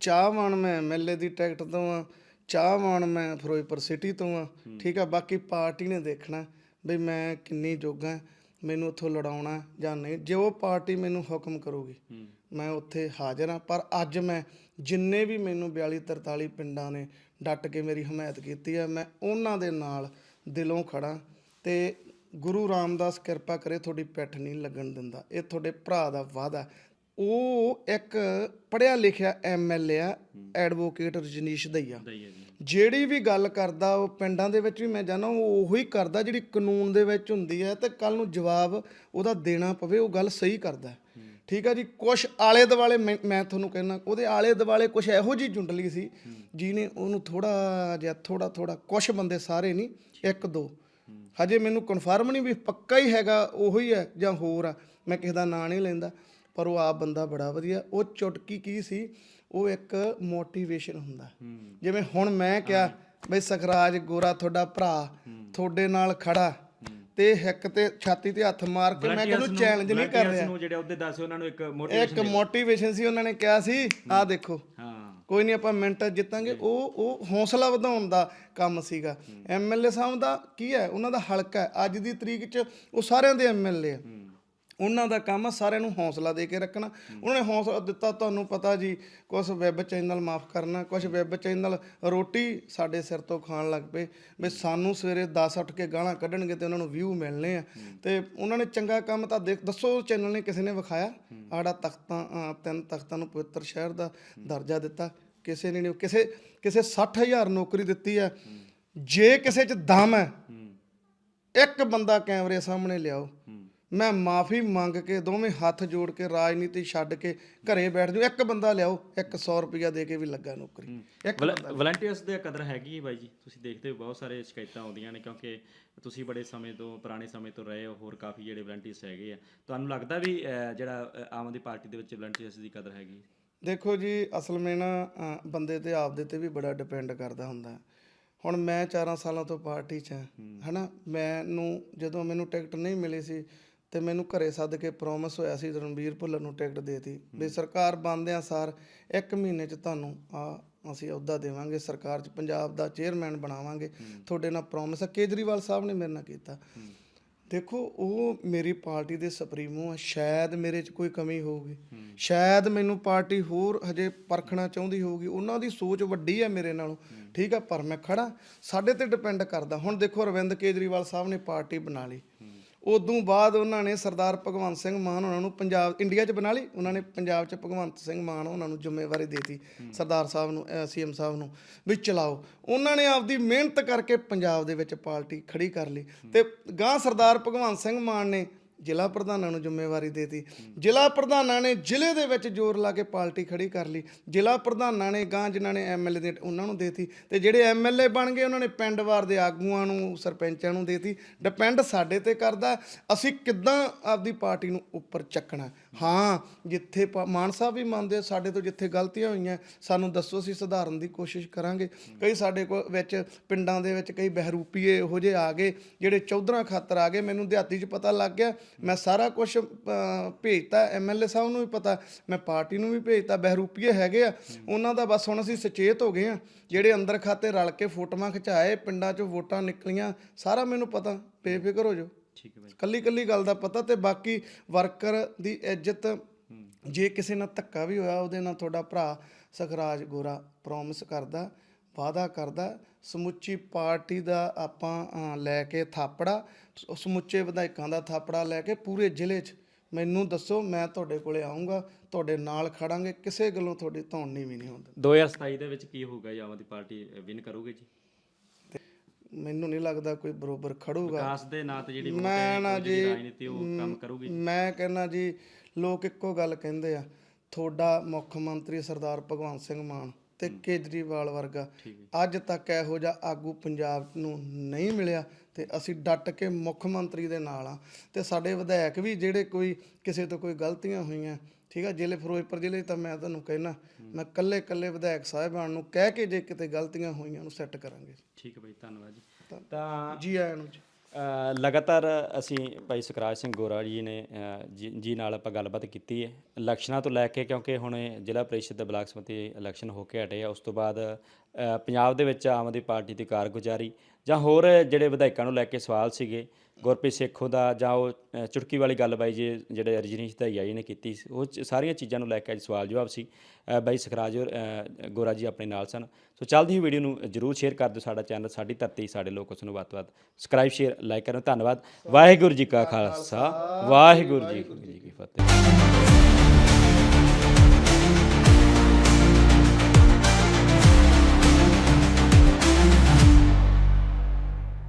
ਚਾਹਵਾਨ ਮੈਂ ਐਮਐਲਏ ਦੀ ਟਿਕਟ ਤੋਂ ਆ ਚਾਹਵਾਨ ਮੈਂ ਫਿਰੋਜ਼ਪੁਰ ਸਿਟੀ ਤੋਂ ਆ ਠੀਕ ਆ ਬਾਕੀ ਪਾਰਟੀ ਨੇ ਦੇਖਣਾ ਵੀ ਮੈਂ ਕਿੰਨੀ ਜੋਗਾ ਮੈਨੂੰ ਉੱਥੋਂ ਲੜਾਉਣਾ ਜਾਂ ਨਹੀਂ। ਜੇ ਉਹ ਪਾਰਟੀ ਮੈਨੂੰ ਹੁਕਮ ਕਰੂਗੀ ਮੈਂ ਉੱਥੇ ਹਾਜ਼ਰ ਹਾਂ। ਪਰ ਅੱਜ ਮੈਂ ਜਿੰਨੇ ਵੀ ਮੈਨੂੰ 42 43 ਪਿੰਡਾਂ ਨੇ ਡਟ ਕੇ ਮੇਰੀ ਹਮਾਇਤ ਕੀਤੀ ਹੈ ਮੈਂ ਉਹਨਾਂ ਦੇ ਨਾਲ ਦਿਲੋਂ ਖੜਾ ਤੇ ਗੁਰੂ ਰਾਮਦਾਸ ਕਿਰਪਾ ਕਰੇ ਤੁਹਾਡੀ ਪਿੱਠ ਨਹੀਂ ਲੱਗਣ ਦਿੰਦਾ। ਇਹ ਤੁਹਾਡੇ ਭਰਾ ਦਾ ਵਾਅਦਾ ਉਹ ਇੱਕ ਪੜਿਆ ਲਿਖਿਆ ਐਮਐਲਏ ਆ ਐਡਵੋਕੇਟ ਰਜਨੀਸ਼ ਦਈਆ। ਜਿਹੜੀ ਵੀ ਗੱਲ ਕਰਦਾ ਉਹ ਪਿੰਡਾਂ ਦੇ ਵਿੱਚ ਵੀ ਮੈਂ ਜਾਣਾ ਉਹ ਉਹੀ ਕਰਦਾ ਜਿਹੜੀ ਕਾਨੂੰਨ ਦੇ ਵਿੱਚ ਹੁੰਦੀ ਹੈ ਤੇ ਕੱਲ ਨੂੰ ਜਵਾਬ ਉਹਦਾ ਦੇਣਾ ਪਵੇ ਉਹ ਗੱਲ ਸਹੀ ਕਰਦਾ ਠੀਕ ਆ ਜੀ? ਕੁਛ ਆਲੇ ਦੁਆਲੇ ਮੈਂ ਮੈਂ ਤੁਹਾਨੂੰ ਕਹਿਣਾ ਉਹਦੇ ਆਲੇ ਦੁਆਲੇ ਕੁਛ ਇਹੋ ਜੀ ਜੁੰਡਲੀ ਸੀ ਜਿਹਨੇ ਉਹਨੂੰ ਥੋੜਾ ਜਿਹਾ ਥੋੜਾ ਥੋੜਾ ਕੁਛ ਬੰਦੇ ਸਾਰੇ ਨਹੀਂ ਇੱਕ ਦੋ ਹਜੇ ਮੈਨੂੰ ਕਨਫਰਮ ਨਹੀਂ ਵੀ ਪੱਕਾ ਹੀ ਹੈਗਾ ਉਹੀ ਹੈ ਜਾਂ ਹੋਰ ਆ। ਮੈਂ ਕਿਸੇ ਦਾ ਨਾਂ ਨਹੀਂ ਲੈਂਦਾ ਪਰ ਉਹ ਆਪ ਬੰਦਾ ਬੜਾ ਵਧੀਆ। ਉਹ ਚੁਟਕੀ ਕੀ ਸੀ? ਉਹ ਇੱਕ ਮੋਟੀਵੇਸ਼ਨ ਹੁੰਦਾ। ਜਿਵੇਂ ਹੁਣ ਮੈਂ ਕਿਹਾ ਬਈ ਸਖਰਾਜ ਗੋਰਾ ਤੁਹਾਡਾ ਭਰਾ ਤੁਹਾਡੇ ਨਾਲ ਖੜਾ ਤੇ ਹਿੱਕ ਤੇ ਛਾਤੀ ਤੇ ਹੱਥ ਮਾਰ ਕੇ ਮੈਂ ਕਿਹਨੂੰ ਚੈਲੰਜ ਨਹੀਂ ਕਰ ਰਿਹਾ। ਨੂੰ ਜਿਹੜੇ ਉਹਦੇ ਦੱਸੇ ਉਹਨਾਂ ਨੂੰ ਇੱਕ ਇੱਕ ਮੋਟੀਵੇਸ਼ਨ ਸੀ ਉਹਨਾਂ ਨੇ ਕਿਹਾ ਸੀ ਆਹ ਦੇਖੋ। ਹਾਂ। ਕੋਈ ਨਹੀਂ ਆਪਾਂ ਮਿੰਟ 'ਚ ਜਿੱਤਾਂਗੇ ਉਹ ਉਹ ਹੌਸਲਾ ਵਧਾਉਣ ਦਾ ਕੰਮ ਸੀਗਾ। ਐਮਐਲਏ ਸਾਹਿਬ ਦਾ ਕੀ ਹੈ? ਉਹਨਾਂ ਦਾ ਹਲਕਾ ਹੈ। ਅੱਜ ਦੀ ਤਰੀਕ 'ਚ ਉਹ ਸਾਰਿਆਂ ਦੇ ਐਮਐਲਏ ਆ। ਉਹਨਾਂ ਦਾ ਕੰਮ ਆ, ਸਾਰਿਆਂ ਨੂੰ ਹੌਸਲਾ ਦੇ ਕੇ ਰੱਖਣਾ। ਉਹਨਾਂ ਨੇ ਹੌਸਲਾ ਦਿੱਤਾ, ਤੁਹਾਨੂੰ ਪਤਾ ਜੀ ਕੁਝ ਵੈਬ ਚੈਨਲ ਮਾਫ ਕਰਨਾ ਕੁਝ ਵੈਬ ਚੈਨਲ ਰੋਟੀ ਸਾਡੇ ਸਿਰ ਤੋਂ ਖਾਣ ਲੱਗ ਪਏ। ਵੀ ਸਾਨੂੰ ਸਵੇਰੇ 10 ਉੱਠ ਕੇ ਗਾਲਾਂ ਕੱਢਣਗੇ ਤੇ ਉਹਨਾਂ ਨੂੰ ਵਿਊ ਮਿਲਣੇ ਆ। ਤੇ ਉਹਨਾਂ ਨੇ ਚੰਗਾ ਕੰਮ ਤਾਂ ਦੇਖ, ਦੱਸੋ ਚੈਨਲ ਨੇ ਕਿਸੇ ਨੇ ਵਿਖਾਇਆ? ਆੜਾ ਤਖਤਾਂ ਤਿੰਨ ਤਖਤਾਂ ਨੂੰ ਪਵਿੱਤਰ ਸ਼ਹਿਰ ਦਾ ਦਰਜਾ ਦਿੱਤਾ। ਕਿਸੇ ਨੇ ਨਹੀਂ ਕਿਸੇ ਕਿਸੇ 60000 ਨੌਕਰੀ ਦਿੱਤੀ ਹੈ। ਜੇ ਕਿਸੇ 'ਚ ਦਮ ਹੈ, ਇੱਕ ਬੰਦਾ ਕੈਮਰੇ ਸਾਹਮਣੇ ਲਿਆਓ। ਮੈਂ ਮਾਫੀ ਮੰਗ ਕੇ ਦੋਵੇਂ ਹੱਥ ਜੋੜ ਕੇ ਰਾਜਨੀਤੀ ਛੱਡ ਕੇ ਘਰੇ ਬੈਠ ਜਾਓ ਇੱਕ ਬੰਦਾ ਲਿਆਓ ਇੱਕ 100 ਰੁਪਿਆ ਦੇ ਕੇ ਵੀ ਲੱਗਾ ਨੌਕਰੀ। ਇੱਕ ਵਲੰਟੀਅਰਸ ਦੇ ਕਦਰ ਹੈਗੀ ਹੈ ਬਾਈ ਜੀ। ਤੁਸੀਂ ਦੇਖਦੇ ਹੋ ਬਹੁਤ ਸਾਰੇ ਸ਼ਿਕਾਇਤਾਂ ਆਉਂਦੀਆਂ ਨੇ ਕਿਉਂਕਿ ਤੁਸੀਂ ਬੜੇ ਸਮੇਂ ਤੋਂ ਪੁਰਾਣੇ ਸਮੇਂ ਤੋਂ ਰਹੇ ਹੋ ਹੋਰ ਕਾਫੀ ਜਿਹੜੇ ਵਲੰਟੀਅਰਸ ਹੈਗੇ ਆ। ਤੁਹਾਨੂੰ ਲੱਗਦਾ ਵੀ ਜਿਹੜਾ ਆਮ ਆਦਮੀ ਪਾਰਟੀ ਦੇ ਵਿੱਚ ਵਲੰਟੀਅਰਸ ਦੀ ਕਦਰ ਹੈਗੀ? ਦੇਖੋ ਜੀ ਅਸਲ ਵਿੱਚ ਨਾ ਬੰਦੇ ਤੇ ਆਪਦੇ ਤੇ ਵੀ ਬੜਾ ਡਿਪੈਂਡ ਕਰਦਾ ਹੁੰਦਾ। ਹੁਣ ਮੈਂ 4 ਸਾਲਾਂ ਤੋਂ ਪਾਰਟੀ 'ਚ ਹਾਂ ਹਨਾ? ਮੈਨੂੰ ਜਦੋਂ ਮੈਨੂੰ ਟਿਕਟ ਨਹੀਂ ਮਿਲੀ ਸੀ ਤੇ ਮੈਨੂੰ ਘਰੇ ਸੱਦ ਕੇ ਪ੍ਰੋਮਿਸ ਹੋਇਆ ਸੀ ਰਣਬੀਰ ਭੁੱਲਰ ਨੂੰ ਟਿਕਟ ਦੇਤੀ। ਵੀ ਸਰਕਾਰ ਬਣਦਿਆਂ ਸਾਰ ਇੱਕ ਮਹੀਨੇ 'ਚ ਤੁਹਾਨੂੰ ਆ ਅਸੀਂ ਅਹੁਦਾ ਦੇਵਾਂਗੇ ਸਰਕਾਰ 'ਚ ਪੰਜਾਬ ਦਾ ਚੇਅਰਮੈਨ ਬਣਾਵਾਂਗੇ। ਤੁਹਾਡੇ ਨਾਲ ਪ੍ਰੋਮਿਸ ਹੈ ਕੇਜਰੀਵਾਲ ਸਾਹਿਬ ਨੇ ਮੇਰੇ ਨਾਲ ਕੀਤਾ। ਦੇਖੋ ਉਹ ਮੇਰੀ ਪਾਰਟੀ ਦੇ ਸੁਪਰੀਮੋ ਆ। ਸ਼ਾਇਦ ਮੇਰੇ 'ਚ ਕੋਈ ਕਮੀ ਹੋਊਗੀ। ਸ਼ਾਇਦ ਮੈਨੂੰ ਪਾਰਟੀ ਹੋਰ ਹਜੇ ਪਰਖਣਾ ਚਾਹੁੰਦੀ ਹੋਊਗੀ। ਉਹਨਾਂ ਦੀ ਸੋਚ ਵੱਡੀ ਹੈ ਮੇਰੇ ਨਾਲੋਂ। ਠੀਕ ਆ ਪਰ ਮੈਂ ਖੜਾ ਸਾਡੇ ਤੇ ਡਿਪੈਂਡ ਕਰਦਾ। ਹੁਣ ਦੇਖੋ ਅਰਵਿੰਦ ਕੇਜਰੀਵਾਲ ਸਾਹਿਬ ਨੇ ਪਾਰਟੀ ਬਣਾ ਲਈ। ਉਦੋਂ ਬਾਅਦ ਉਹਨਾਂ ਨੇ ਸਰਦਾਰ ਭਗਵੰਤ ਸਿੰਘ ਮਾਨ ਉਹਨਾਂ ਨੂੰ ਪੰਜਾਬ, ਇੰਡੀਆ 'ਚ ਬਣਾ ਲਈ। ਉਹਨਾਂ ਨੇ ਪੰਜਾਬ 'ਚ ਭਗਵੰਤ ਸਿੰਘ ਮਾਨ ਉਹਨਾਂ ਨੂੰ ਜ਼ਿੰਮੇਵਾਰੀ ਦੇਤੀ ਸਰਦਾਰ ਸਾਹਿਬ ਨੂੰ ਸੀਐਮ ਸਾਹਿਬ ਨੂੰ ਵੀ ਚਲਾਓ। ਉਹਨਾਂ ਨੇ ਆਪਦੀ ਮਿਹਨਤ ਕਰਕੇ ਪੰਜਾਬ ਦੇ ਵਿੱਚ ਪਾਰਟੀ ਖੜੀ ਕਰ ਲਈ ਤੇ ਗਾਂ ਸਰਦਾਰ ਭਗਵੰਤ ਸਿੰਘ ਮਾਨ ਨੇ ਜ਼ਿਲ੍ਹਾ ਪ੍ਰਧਾਨਾਂ ਨੂੰ ਜ਼ਿੰਮੇਵਾਰੀ ਦੇਤੀ। ਜ਼ਿਲ੍ਹਾ ਪ੍ਰਧਾਨਾਂ ਨੇ ਜ਼ਿਲ੍ਹੇ ਦੇ ਵਿੱਚ ਜ਼ੋਰ ਲਾ ਕੇ ਪਾਰਟੀ ਖੜੀ ਕਰ ਲਈ। ਜ਼ਿਲ੍ਹਾ ਪ੍ਰਧਾਨਾਂ ਨੇ ਗਾਂ ਜਿਨ੍ਹਾਂ ਨੇ ਐਮਐਲਏ ਦੇ ਉਹਨਾਂ ਨੂੰ ਦੇਤੀ ਤੇ ਜਿਹੜੇ ਐਮਐਲਏ ਬਣ ਗਏ ਉਹਨਾਂ ਨੇ ਪਿੰਡ ਵਾਰ ਦੇ ਆਗੂਆਂ ਨੂੰ ਸਰਪੰਚਾਂ ਨੂੰ ਦੇਤੀ। ਡਿਪੈਂਡ ਸਾਡੇ ਤੇ ਕਰਦਾ ਅਸੀਂ ਕਿੱਦਾਂ ਆਪਦੀ ਪਾਰਟੀ ਨੂੰ ਉੱਪਰ ਚੱਕਣਾ। ਹਾਂ ਜਿੱਥੇ ਪ- ਮਾਨ ਸਾਹਿਬ ਵੀ ਮੰਨਦੇ ਆ, ਸਾਡੇ ਤੋਂ ਜਿੱਥੇ ਗਲਤੀਆਂ ਹੋਈਆਂ ਸਾਨੂੰ ਦੱਸੋ ਅਸੀਂ ਸੁਧਾਰਨ ਦੀ ਕੋਸ਼ਿਸ਼ ਕਰਾਂਗੇ। ਕਈ ਸਾਡੇ ਕੋਲ ਵਿੱਚ ਪਿੰਡਾਂ ਦੇ ਵਿੱਚ ਕਈ ਬਹਿਰੂਪੀਏ ਇਹੋ ਜਿਹੇ ਆ ਗਏ ਜਿਹੜੇ ਚੌਧਰਾਂ ਖਾਤਰ ਆ ਗਏ। ਮੈਨੂੰ ਦਿਹਾਤੀ 'ਚ ਪਤਾ ਲੱਗ ਗਿਆ ਮੈਂ ਸਾਰਾ ਕੁਝ ਭੇਜਤਾ ਐਮਐਲਏ ਸਾਹਿਬ ਨੂੰ ਵੀ ਪਤਾ ਮੈਂ ਪਾਰਟੀ ਨੂੰ ਵੀ ਭੇਜਤਾ ਬਹਿਰੂਪੀਏ ਹੈਗੇ ਆ। ਉਹਨਾਂ ਦਾ ਬਸ ਹੁਣ ਅਸੀਂ ਸੁਚੇਤ ਹੋ ਗਏ ਆ ਜਿਹੜੇ ਅੰਦਰ ਖਾਤੇ ਰਲ ਕੇ ਫੋਟੋਆਂ ਖਿਚਾਏ ਪਿੰਡਾਂ 'ਚੋਂ ਵੋਟਾਂ ਨਿਕਲੀਆਂ ਸਾਰਾ ਮੈਨੂੰ ਪਤਾ ਬੇਫਿਕਰ ਹੋ ਜਾਓ। ਠੀਕ ਹੈ ਬਾਈ। ਕੱਲੀ ਕੱਲੀ ਗੱਲ ਦਾ ਪਤਾ ਤੇ ਬਾਕੀ ਵਰਕਰ ਦੀ ਇੱਜ਼ਤ ਜੇ ਕਿਸੇ ਨਾਲ ਧੱਕਾ ਵੀ ਹੋਇਆ ਉਹਦੇ ਨਾਲ ਤੁਹਾਡਾ ਭਰਾ ਸਖਰਾਜ ਗੋਰਾ ਪ੍ਰੋਮਿਸ ਕਰਦਾ ਵਾਅਦਾ ਕਰਦਾ ਸਮੁੱਚੀ ਪਾਰਟੀ ਦਾ ਆਪਾਂ ਲੈ ਕੇ ਥਾਪੜਾ ਸਮੁੱਚੇ ਵਿਧਾਇਕਾਂ ਦਾ ਥਾਪੜਾ ਲੈ ਕੇ ਪੂਰੇ ਜ਼ਿਲ੍ਹੇ 'ਚ। ਮੈਨੂੰ ਦੱਸੋ ਮੈਂ ਤੁਹਾਡੇ ਕੋਲੇ ਆਉਂਗਾ ਤੁਹਾਡੇ ਨਾਲ ਖੜਾਂਗੇ ਕਿਸੇ ਗੱਲੋਂ ਤੁਹਾਡੀ ਧੌਣ ਵੀ ਨਹੀਂ ਹੁੰਦਾ। 2027 ਦੇ ਵਿੱਚ ਕੀ ਹੋਊਗਾ ਜੀ ਆਮ ਆਦਮੀ ਪਾਰਟੀ ਵਿਨ ਕਰੂਗੀ ਜੀ? ਮੈਨੂੰ ਨਹੀਂ ਲੱਗਦਾ ਕੋਈ ਬਰੋਬਰ ਖੜੂਗਾ। ਵਿਕਾਸ ਦੇ ਨਾਂ ਤੇ ਜਿਹੜੀ ਮੈਂ ਨਾ ਜੀ ਰਾਜਨੀਤੀ ਉਹ ਕੰਮ ਕਰੂਗੀ। ਮੈਂ ਕਹਿੰਦਾ ਜੀ ਲੋਕ ਇੱਕੋ ਗੱਲ ਕਹਿੰਦੇ ਆ ਤੁਹਾਡਾ ਮੁੱਖ ਮੰਤਰੀ ਸਰਦਾਰ ਭਗਵੰਤ ਸਿੰਘ ਮਾਨ ਤੇ ਕੇਜਰੀਵਾਲ ਵਰਗਾ। ਅੱਜ ਤੱਕ ਇਹੋ ਜਿਹਾ ਆਗੂ ਪੰਜਾਬ ਨੂੰ ਨਹੀਂ ਮਿਲਿਆ ਤੇ ਅਸੀਂ ਡਟ ਕੇ ਮੁੱਖ ਮੰਤਰੀ ਦੇ ਨਾਲ ਆ। ਤੇ ਸਾਡੇ ਵਿਧਾਇਕ ਵੀ ਜਿਹੜੇ ਕੋਈ ਕਿਸੇ ਤੋਂ ਕੋਈ ਗਲਤੀਆਂ ਹੋਈਆਂ ਠੀਕ ਆ ਜ਼ਿਲ੍ਹੇ ਫਿਰੋਜ਼ਪੁਰ ਜ਼ਿਲ੍ਹੇ 'ਚ ਤਾਂ ਮੈਂ ਤੁਹਾਨੂੰ ਕਹਿਣਾ ਮੈਂ ਕੱਲੇ ਕੱਲੇ ਵਿਧਾਇਕ ਸਾਹਿਬਾਨ ਨੂੰ ਕਹਿ ਕੇ ਜੇ ਕਿਤੇ ਗਲਤੀਆਂ ਹੋਈਆਂ ਨੂੰ ਸੈੱਟ ਕਰਾਂਗੇ। ਠੀਕ ਹੈ ਬਾਈ ਧੰਨਵਾਦ ਜੀ। ਤਾਂ ਜੀ ਆਇਆਂ ਨੂੰ ਜੀ। ਅ, ਲਗਾਤਾਰ ਅਸੀਂ ਭਾਈ ਸੁਖਰਾਜ ਸਿੰਘ ਗੋਰਾ ਜੀ ਨੇ ਅ, ਜੀ ਜੀ ਨਾਲ ਆਪਾਂ ਗੱਲਬਾਤ ਕੀਤੀ ਹੈ। ਇਲੈਕਸ਼ਨਾਂ ਤੋਂ ਲੈ ਕੇ ਕਿਉਂਕਿ ਹੁਣ ਇਹ ਜ਼ਿਲ੍ਹਾ ਪ੍ਰੀਸ਼ਦ ਦੇ ਬਲਾਕ ਸਮਿਤੀ ਇਲੈਕਸ਼ਨ ਹੋ ਕੇ ਹਟੇ ਆ ਉਸ ਤੋਂ ਬਾਅਦ ਅ, ਪੰਜਾਬ ਦੇ ਵਿੱਚ ਆਮ ਆਦਮੀ ਪਾਰਟੀ ਦੀ ਕਾਰਗੁਜ਼ਾਰੀ ਜਾਂ ਹੋਰ ਜਿਹੜੇ ਵਿਧਾਇਕਾਂ ਨੂੰ ਲੈ ਕੇ ਸਵਾਲ ਸੀਗੇ ਗੁਰਪ੍ਰੀਤ ਸੇਖੋਂ ਦਾ ਜਾਂ ਉਹ ਅ, ਚੁਟਕੀ ਵਾਲੀ ਗੱਲ ਬਾਈ ਜੀ ਜਿਹੜੇ ਰਜਨੀਸ਼ ਧਈਆ ਜੀ ਨੇ ਕੀਤੀ ਸੀ, ਉਹ 'ਚ ਸਾਰੀਆਂ ਚੀਜ਼ਾਂ ਨੂੰ ਲੈ ਕੇ ਅੱਜ ਸਵਾਲ ਜਵਾਬ ਸੀ। ਅ, ਬਾਈ ਸੁਖਰਾਜ ਔਰ, ਅ, ਗੋਰਾ ਜੀ ਆਪਣੇ ਨਾਲ ਸਨ। ਸੋ ਚੱਲਦੀ ਹੋਈ ਵੀਡੀਓ ਨੂੰ ਜਰੂਰ ਸ਼ੇਅਰ ਕਰ ਦਿਓ ਸਾਡਾ ਚੈਨਲ ਸਾਡੀ ਧਰਤੀ ਸਾਡੇ ਲੋਕ ਉਸ ਨੂੰ ਵੱਧ ਤੋਂ ਵੱਧ ਸਬਸਕ੍ਰਾਈਬ ਸ਼ੇਅਰ ਲਾਈਕ ਕਰੋ ਧੰਨਵਾਦ। ਵਾਹਿਗੁਰੂ ਜੀ ਕਾ ਖਾਲਸਾ। ਵਾਹਿਗੁਰੂ ਜੀ ਕੀ ਫਤਿਹ।